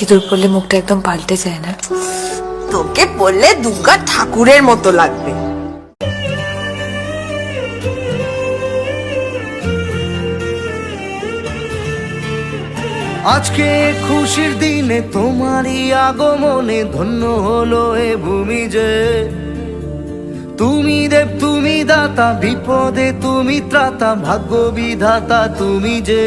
সিঁদুর পরলে মুখটা একদম পাল্টে যায় না। তোকে বললে দুর্গা ঠাকুরের মতো লাগবে। আজকে খুশির দিনে তোমারই আগমনে ধন্য হলো এ ভূমি যে। তুমি দেব তুমি দাতা বিপদে তুমি ত্রাতা ভাগ্য বিধাতা তুমি যে।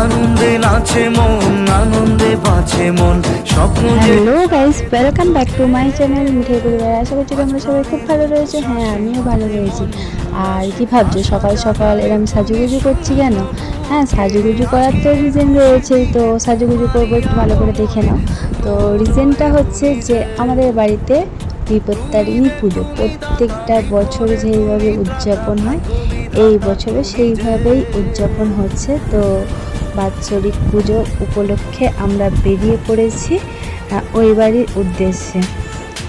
আনন্দে নাচে মন, আনন্দে বাঁচে মন, স্বপ্ন hello guys welcome back to my channel Mithai Paribar আশা করছি তোমরা সবাই খুব ভালো রয়েছে। হ্যাঁ আমিও ভালো রয়েছি। আর কি ভাবছ, সকাল সকাল এরকম সাজুগুজু করছি কেন? হ্যাঁ সাজুগুজু করার তো রিজন রয়েছে, তো সাজুগুজু করব, একটু ভালো করে দেখে নাও। তো রিজনটা হচ্ছে যে, আমাদের বাড়িতে বিপত্তারিণী পুজো। প্রত্যেকটা বছর যেইভাবে উদযাপন হয়, এই বছরে সেইভাবেই উদযাপন হচ্ছে। তো বাৎসরিক পুজো উপলক্ষে আমরা বেরিয়ে পড়েছি আহ, ওই বাড়ির উদ্দেশ্যে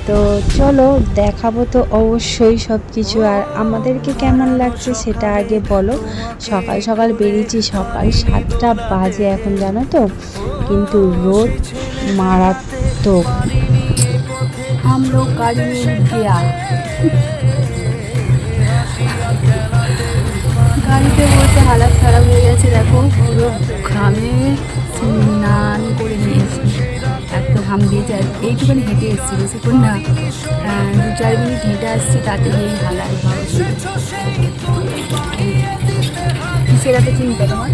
তো চলো দেখাবো তো অবশ্যই সব কিছু আর আমাদেরকে কেমন লাগছে সেটা আগে বলো সকাল সকাল বেরিয়েছি সকাল সাতটা বাজে এখন জানো তো কিন্তু রোদ মারাত্মক हम लोग गाड़ी में गया গাড়িতে বসে হালাত খারাপ হয়ে গেছে, দেখো। পুরো ঘামে স্নান করে নিয়েছি এত ঘাম দিয়েছে আর এইটুখানি হেঁটে এসেছি বেশিক্ষণ না? দু চার মিনিট হেঁটে আসছি, তাতে এই হালাত। কিসের এত চিন্তা তোমার?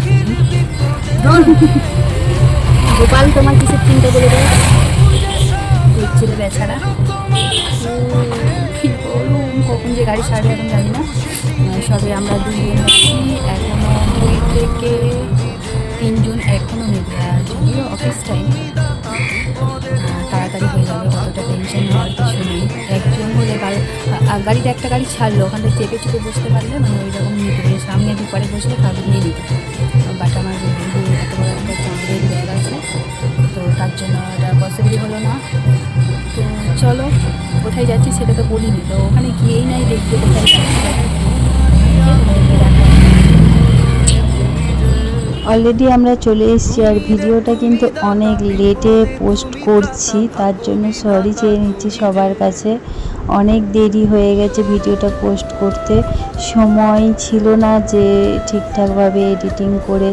গোপাল, তোমার কিসের চিন্তা করে দেয়? দেখছিল বেচারা। কখন যে গাড়ি সারবে এখন জানি না। সবে আমরা দুজন হচ্ছি এখনও দুই থেকে তিনজন এখনও নেবে আর যদিও অফিস টাইম তাড়াতাড়ি হয়ে যাবে, অতটা টেনশন হওয়ার কিছু নেই। একজন হলে গাড়ি গাড়িতে একটা গাড়ি ছাড়লো, ওখান চেপে চেপে বসতে পারলে মানে ওই রকম নিতে পারে সামনে দুপারে বসলে কাউকে নিয়ে নিতে বাট আমার এত বড় একটা চাঁদের ব্যাগ আছে, তো তার জন্য এটা পসিবল হলো না। তো চলো, কোথায় যাচ্ছি সেটা তো বলিনি। তো ওখানে গিয়েই নাই, দেখতে কোথায় যাচ্ছি। অলরেডি আমরা চলে এসেছি আর ভিডিওটা কিন্তু অনেক লেটে পোস্ট করছি, তার জন্য সরি চেয়ে নিচ্ছি সবার কাছে। অনেক দেরি হয়ে গেছে ভিডিওটা পোস্ট করতে। সময় ছিল না যে ঠিকঠাকভাবে এডিটিং করে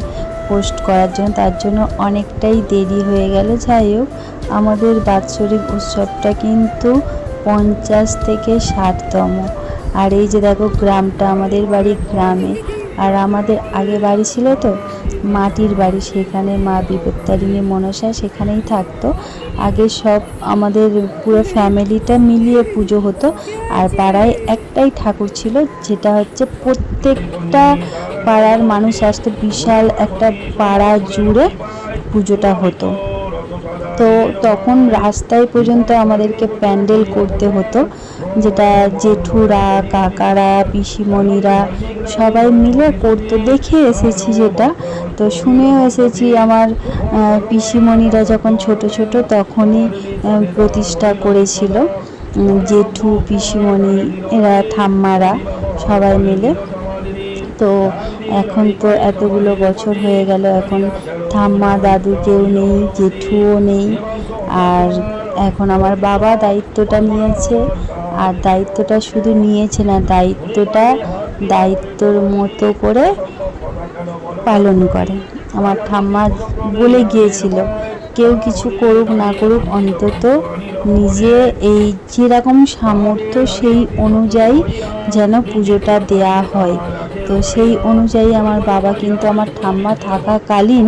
পোস্ট করার জন্য, তার জন্য অনেকটাই দেরি হয়ে গেল। যাই হোক, আমাদের বাৎসরিক উৎসবটা কিন্তু পঞ্চাশ থেকে ষাটতম। আর এই যে দেখো গ্রামটা আমাদের বাড়ি গ্রামে। আর আমাদের আগে বাড়ি ছিল তো, মাটির বাড়ি, সেখানে মা বিপত্তারিণী মনসা সেখানেই থাকতো। আগে সব আমাদের পুরো ফ্যামিলিটা মিলিয়ে পুজো হতো। আর পাড়ায় একটাই ঠাকুর ছিল, যেটা হচ্ছে প্রত্যেকটা পাড়ার মানুষ আসতো, বিশাল একটা পাড়া জুড়ে পুজোটা হতো। তো তখন রাস্তায় পর্যন্ত আমাদেরকে প্যান্ডেল করতে হতো, যেটা জেঠুরা, কাকারা, পিসিমণিরা সবাই মিলে করতে। দেখে এসেছি যেটা। তো শুনেও এসেছি আমার পিসিমণিরা যখন ছোট ছোট তখনই প্রতিষ্ঠা করেছিল। জেঠু, পিসিমণি, এরা ঠাম্মারা সবাই মিলে তো এখন তো এতগুলো বছর হয়ে গেল, এখন ঠাম্মা, দাদু কেউ নেই, জেঠুও নেই, আর এখন আমার বাবা দায়িত্বটা নিয়েছে, আর দায়িত্বটা শুধু নিয়েছে না, দায়িত্বটা দায়িত্বর মতো করে পালন করে। আমার ঠাম্মা বলে গিয়েছিল, কেউ কিছু করুক না করুক, অন্তত নিজে এই যেরকম সামর্থ্য সেই অনুযায়ী যেন পুজোটা দেয়া হয়। তো সেই অনুযায়ী আমার বাবা কিন্তু আমার ঠাম্মা থাকাকালীন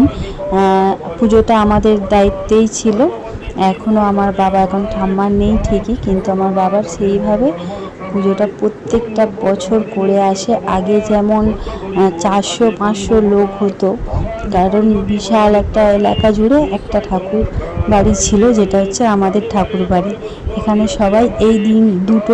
পুজোটা আমাদের দায়িত্বেই ছিল। এখনও আমার বাবা এখন ঠাম্মা নেই ঠিকই, কিন্তু আমার বাবার সেইভাবে পুজোটা প্রত্যেকটা বছর করে আসে। আগে যেমন চারশো, পাঁচশো লোক হতো, কারণ বিশাল একটা এলাকা জুড়ে একটা ঠাকুর বাড়ি ছিল, যেটা হচ্ছে আমাদের ঠাকুর বাড়ি। এখানে সবাই এই দিন দুটো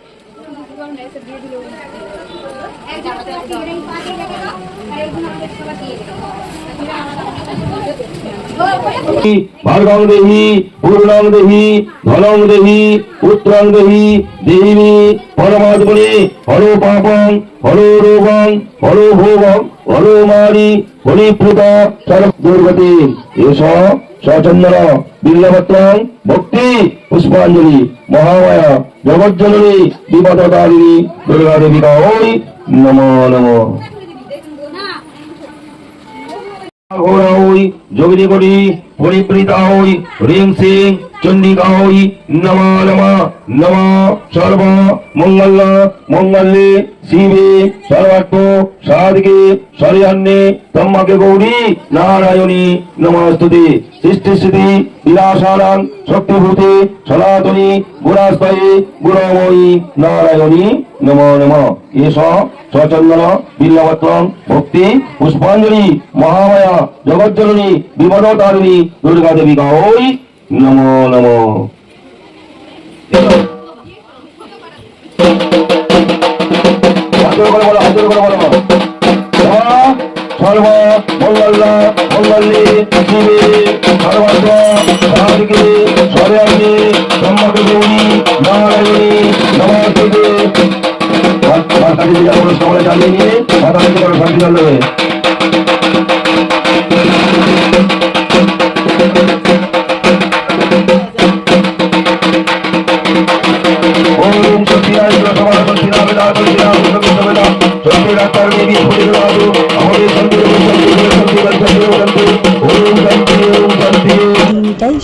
ভার্গং দেহি পূর্ণং দেহি ধনং দেহি পুত্রং দেহি দেহিনী পরমাত্মনি হর পাপং হর রোগং হর ভোগং হর মারি হরিপ্রুত সর্ব দুর্গতি এস সচন্দন বিল্লপত্রং ভক্তি পুষ্পাঞ্জলি মহামায়া জগজ্জননী বিপদকারিণী দুর্গা দেবিকা ওই নম নম। ঘোরা হই যোগিনী করি পরিপ্রীতা হই হ্রিং সিং চণ্ডিকা হই নমা নমা নমা, সর্ব, মঙ্গল, মঙ্গলে, শিবে সর্বাত্ম সাধকে সরিয়ান্নে তম্মাকে গৌরী, নারায়ণী, নমস্তুতে। সৃষ্টি স্থিতি বিনাশানাং শক্তিভূতে, সনাতনী গুণাস্তয়ে গুণময়ী, নারায়ণী। নম নম। এস সচন্দন বিল্লপত্রম ভক্তি, পুষ্পাঞ্জলি, মহামায়া, জগজ্জননী বিপদতারিণী দুর্গা দেবিকা ওই নম। নম সর্ব মঙ্গল মঙ্গলে শিবে সর্বাত্ম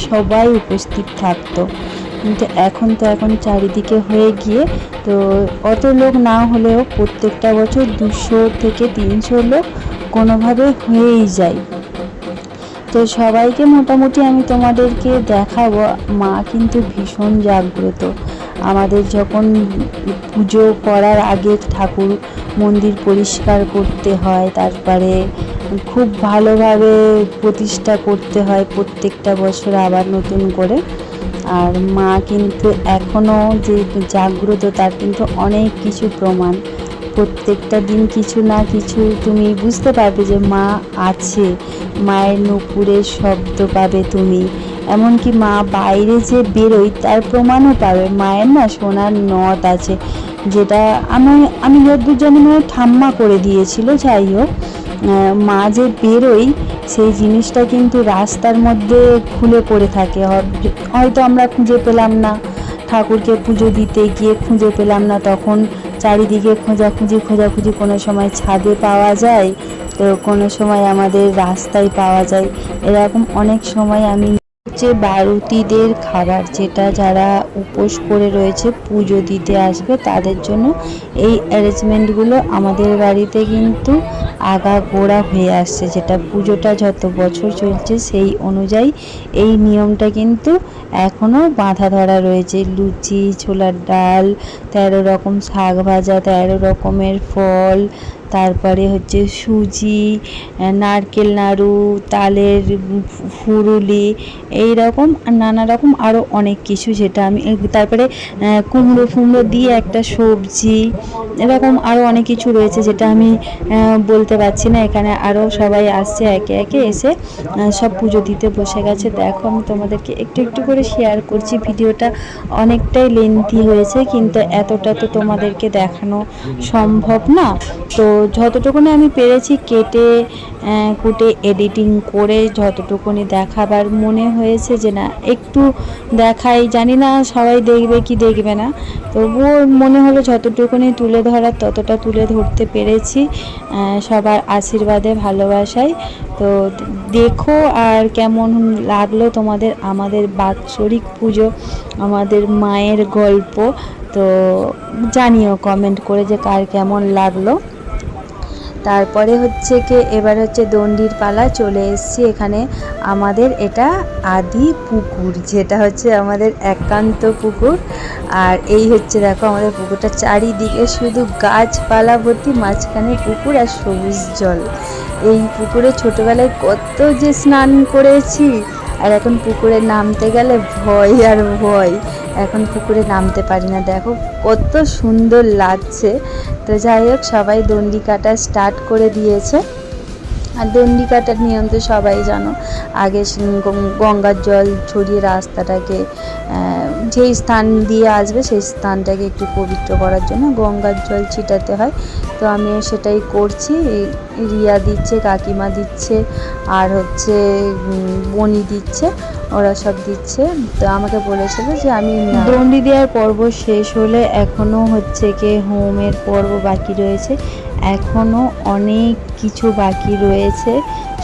সবাই উপস্থিত থাকতো। কিন্তু এখন তো এখন চারিদিকে হয়ে গিয়ে তো অত লোক না হলেও প্রত্যেকটা বছর দুশো থেকে তিনশো লোক কোনোভাবে হয়েই যায়। তো সবাইকে মোটামুটি আমি তোমাদেরকে দেখাবো, মা কিন্তু ভীষণ জাগ্রত। আমাদের যখন পুজো করার আগে ঠাকুর মন্দির পরিষ্কার করতে হয়, তারপরে খুব ভালোভাবে প্রতিষ্ঠা করতে হয় প্রত্যেকটা বছর আবার নতুন করে। আর মা কিন্তু এখনও যে জাগ্রত, তার কিন্তু অনেক কিছু প্রমাণ। প্রত্যেকটা দিন কিছু না কিছু তুমি বুঝতে পারবে যে মা আছে, মায়ের নুপুরের শব্দ পাবে তুমি। এমনকি মা বাইরে যে বেরোয়, তার প্রমাণও পাবে। মায়ের না সোনার নথ আছে, যেটা আমি আমি যতদূর জানি ঠাম্মা করে দিয়েছিল, যাই হোক। মা যে বেরোই সেই জিনিসটা কিন্তু রাস্তার মধ্যে খুলে পড়ে থাকে। হয়তো আমরা খুঁজে পেলাম না। ঠাকুরকে পুজো দিতে গিয়ে খুঁজে পেলাম না, তখন চারিদিকে খোঁজাখুঁজি খোঁজাখুঁজি কোনো সময় ছাদে পাওয়া যায়, তো কোনো সময় আমাদের রাস্তায় পাওয়া যায়। এরকম অনেক সময় আমি হচ্ছে বারুতিদের খাবার যেটা যারা উপোস করে রয়েছে, পুজো দিতে আসবে তাদের জন্য এই অ্যারেঞ্জমেন্টগুলো আমাদের বাড়িতে কিন্তু আগা গোড়া হয়ে আসছে। যেটা পুজোটা যত বছর চলছে সেই অনুযায়ী এই নিয়মটা কিন্তু এখনও বাঁধা ধরা রয়েছে। লুচি, ছোলার ডাল, তেরো রকম শাক ভাজা, তেরো রকমের ফল তারপরে হচ্ছে সুজি নারকেল নাড়ু, তালের ফুরুলি এই রকম নানা রকম আরও অনেক কিছু যেটা আমি তারপরে কুমড়ো ফুমড়ো দিয়ে একটা সবজি, এরকম আরও অনেক কিছু রয়েছে যেটা আমি বলতে পারছি না। এখানে আরও সবাই আসছে, একে একে এসে সব পুজো দিতে বসে গেছে। দেখো, আমি তোমাদেরকে একটু একটু করে শেয়ার করছি। ভিডিওটা অনেকটাই লেন্থি হয়েছে, কিন্তু এতটা তো তোমাদেরকে দেখানো সম্ভব না। তো যতটুকুনি আমি পেরেছি কেটে কুটে এডিটিং করে যতটুকুনি দেখাবার মনে হয়েছে যে না, একটু দেখাই, জানি না সবাই দেখবে কি দেখবে না, তবুও মনে হলো যতটুকুনি তুলে ধরার ততটা তুলে ধরতে পেরেছি সবার আশীর্বাদে, ভালোবাসায়। তো দেখো আর কেমন লাগল তোমাদের আমাদের বাৎসরিক পুজো, আমাদের মায়ের গল্প, তো জানিও কমেন্ট করে যে কার কেমন লাগল। তারপরে হচ্ছে কি, এবার হচ্ছে দণ্ডির পালা চলে এসেছি এখানে। আমাদের এটা আদি পুকুর, যেটা হচ্ছে আমাদের একান্ত পুকুর। আর এই হচ্ছে দেখো আমাদের পুকুরটা চারিদিকে শুধু গাছপালা ভর্তি, মাঝখানে পুকুর আর সবুজ জল। এই পুকুরে ছোটোবেলায় কত যে স্নান করেছি, আর এখন পুকুরে নামতে গেলে ভয় আর ভয়। এখন পুকুরে নামতে পারি না। দেখো, কত সুন্দর লাগছে। তো যাই হোক, সবাই দণ্ডি কাটা স্টার্ট করে দিয়েছে। আর দণ্ডি কাটার নিয়ম তো সবাই জানো। আগে গঙ্গার জল ছড়িয়ে রাস্তাটাকে যেই স্থান দিয়ে আসবে, সেই স্থানটাকে একটু পবিত্র করার জন্য গঙ্গার জল ছিটাতে হয়। তো আমিও সেটাই করছি। রিয়া দিচ্ছে, কাকিমা দিচ্ছে, আর হচ্ছে বনি দিচ্ছে, ওরা সব দিচ্ছে। তো আমাকে বলেছিল যে আমি দণ্ডি দেওয়ার পর্ব শেষ হলে এখনও হচ্ছে কি হোমের পর্ব বাকি রয়েছে। এখনও অনেক কিছু বাকি রয়েছে।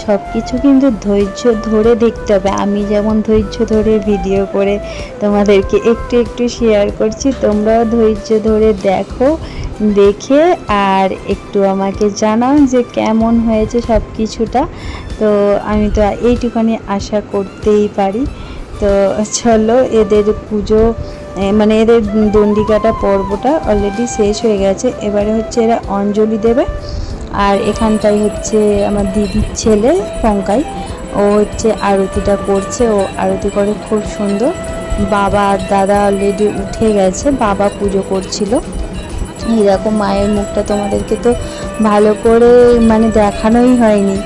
সব কিছু কিন্তু ধৈর্য ধরে দেখতে হবে। আমি যেমন ধৈর্য ধরে ভিডিও করে তোমাদেরকে একটু একটু শেয়ার করছি, তোমরাও ধৈর্য ধরে দেখো। দেখে আর একটু আমাকে জানাও যে কেমন হয়েছে সব কিছুটা তো আমি তো এইটুখানি আশা করতেই পারি। তো চলো, এদের পুজো মানে এদের দণ্ডিকাটা, পর্বটা অলরেডি শেষ হয়ে গেছে। এবারে হচ্ছে এরা অঞ্জলি দেবে। আর এখানটাই হচ্ছে আমার দিদির ছেলে পঙ্কাই। ও হচ্ছে আরতিটা করছে। ও আরতি করে খুব সুন্দর। বাবা আর দাদা অলরেডি উঠে গেছে। বাবা পুজো করছিল। এরকম মায়ের মুখটা তোমাদেরকে তো ভালো করে মানে দেখানোই হয়নি।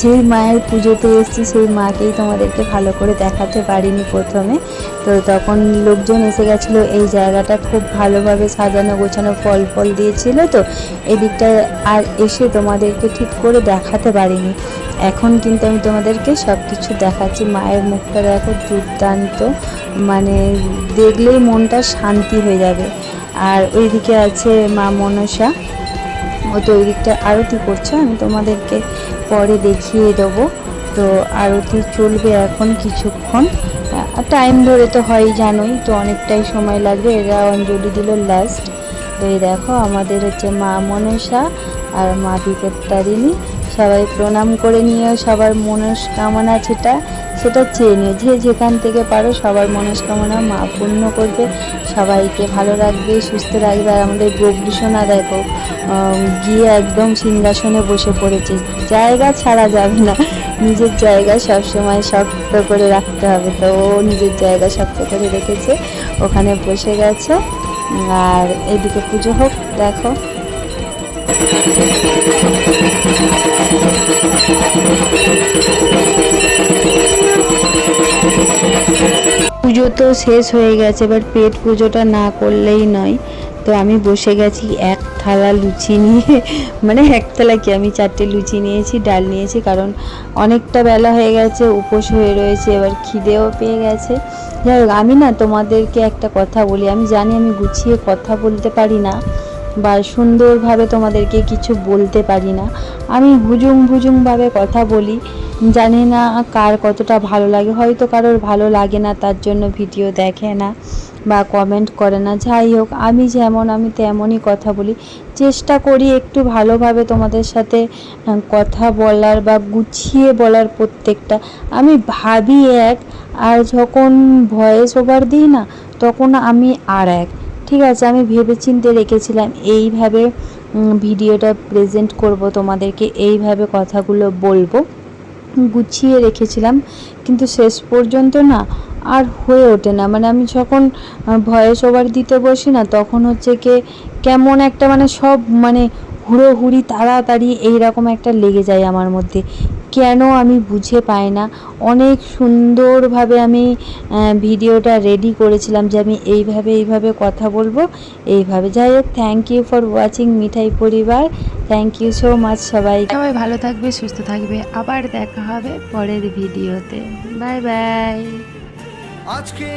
যেই মায়ের পুজোতে এসেছি সেই মাকেই তোমাদেরকে ভালো করে দেখাতে পারিনি প্রথমে। তো তখন লোকজন এসে গেছিল, এই জায়গাটা খুব ভালোভাবে সাজানো গোছানো ফল ফল দিয়েছিল তো, এদিকটা আর এসে তোমাদেরকে ঠিক করে দেখাতে পারিনি। এখন কিন্তু আমি তোমাদেরকে সব কিছু দেখাচ্ছি। মায়ের মুখটা দেখো দুর্দান্ত মানে দেখলেই মনটা শান্তি হয়ে যাবে। আর ওইদিকে আছে মা মনসা। ও তো ওই দিকটা আরতি করছে, আমি তোমাদেরকে পরে দেখিয়ে দেবো। তো আরতি চলবে এখন কিছুক্ষণ। টাইম ধরে তো হয় জানোই, তো অনেকটাই সময় লাগবে। এরা অঞ্জলি দিল লাস্ট তো এই দেখো, আমাদের হচ্ছে মা মনসা আর মা বিপত্তারিণী সবাই প্রণাম করে নিয়েও সবার মনস্কামনা যেটা সেটা চেয়ে যে যেখান থেকে পারো সবার মনস্কামনা মা পূর্ণ করবে। সবাইকে ভালো রাখবে, সুস্থ রাখবে। আর আমাদের গোগ্রীষণা দেখো গিয়ে একদম সিংহাসনে বসে পড়েছে। জায়গা ছাড়া যাবে না। নিজের জায়গা সবসময় শক্ত করে রাখতে হবে। তো ও নিজের জায়গা শক্ত করে রেখেছে, ওখানে বসে গেছে। আর এদিকে পুজো হোক, দেখো। পুজো তো শেষ হয়ে গেছে এবার পেট পুজোটা না করলেই নয়। তো আমি বসে গেছি এক থালা লুচি নিয়ে। মানে এক থালা কি, আমি চারটে লুচি নিয়েছি, ডাল নিয়েছি, কারণ অনেকটা বেলা হয়ে গেছে, উপোস হয়ে রয়েছে, এবার খিদেও পেয়ে গেছে। যাই হোক, আমি না তোমাদেরকে একটা কথা বলি, আমি জানি আমি গুছিয়ে কথা বলতে পারি না বা সুন্দরভাবে তোমাদেরকে কিছু বলতে পারি না। আমি হুজুম ভুজুমভাবে কথা বলি। জানি না কার কতটা ভালো লাগে। হয়তো কারোর ভালো লাগে না, তার জন্য ভিডিও দেখে না বা কমেন্ট করে না। যাই হোক, আমি যেমন, আমি তেমনই কথা বলি। চেষ্টা করি একটু ভালোভাবে তোমাদের সাথে কথা বলার বা গুছিয়ে বলার প্রত্যেকটা। আমি ভাবি এক, আর যখন ভয়েস ওভার দিই না, তখন আমি আর এক। ঠিক আছে, আমি ভেবেচিন্তে রেখেছিলাম, এইভাবে ভিডিওটা প্রেজেন্ট করব তোমাদেরকে, এইভাবে কথাগুলো বলব। গুছিয়ে রেখেছিলাম, কিন্তু শেষ পর্যন্ত না, আর হয়ে ওঠে না। মানে আমি যখন ভয়েস ওভার দিতে বসি না, তখন হচ্ছে কে, কেমন একটা মানে সব মানে হুড়োহুড়ি তাড়াতাড়ি এইরকম একটা লেগে যায় আমার মধ্যে। কেন আমি বুঝে পাই না? অনেক সুন্দরভাবে আমি ভিডিওটা রেডি করেছিলাম যে আমি এইভাবে এইভাবে কথা বলব এইভাবে। যাই হোক thank you for watching Mithai Paribar. Thank you so much সবাই। সবাই ভালো থাকবে সুস্থ থাকবে। আবার দেখা হবে পরের ভিডিওতে। বাই বাই আজকে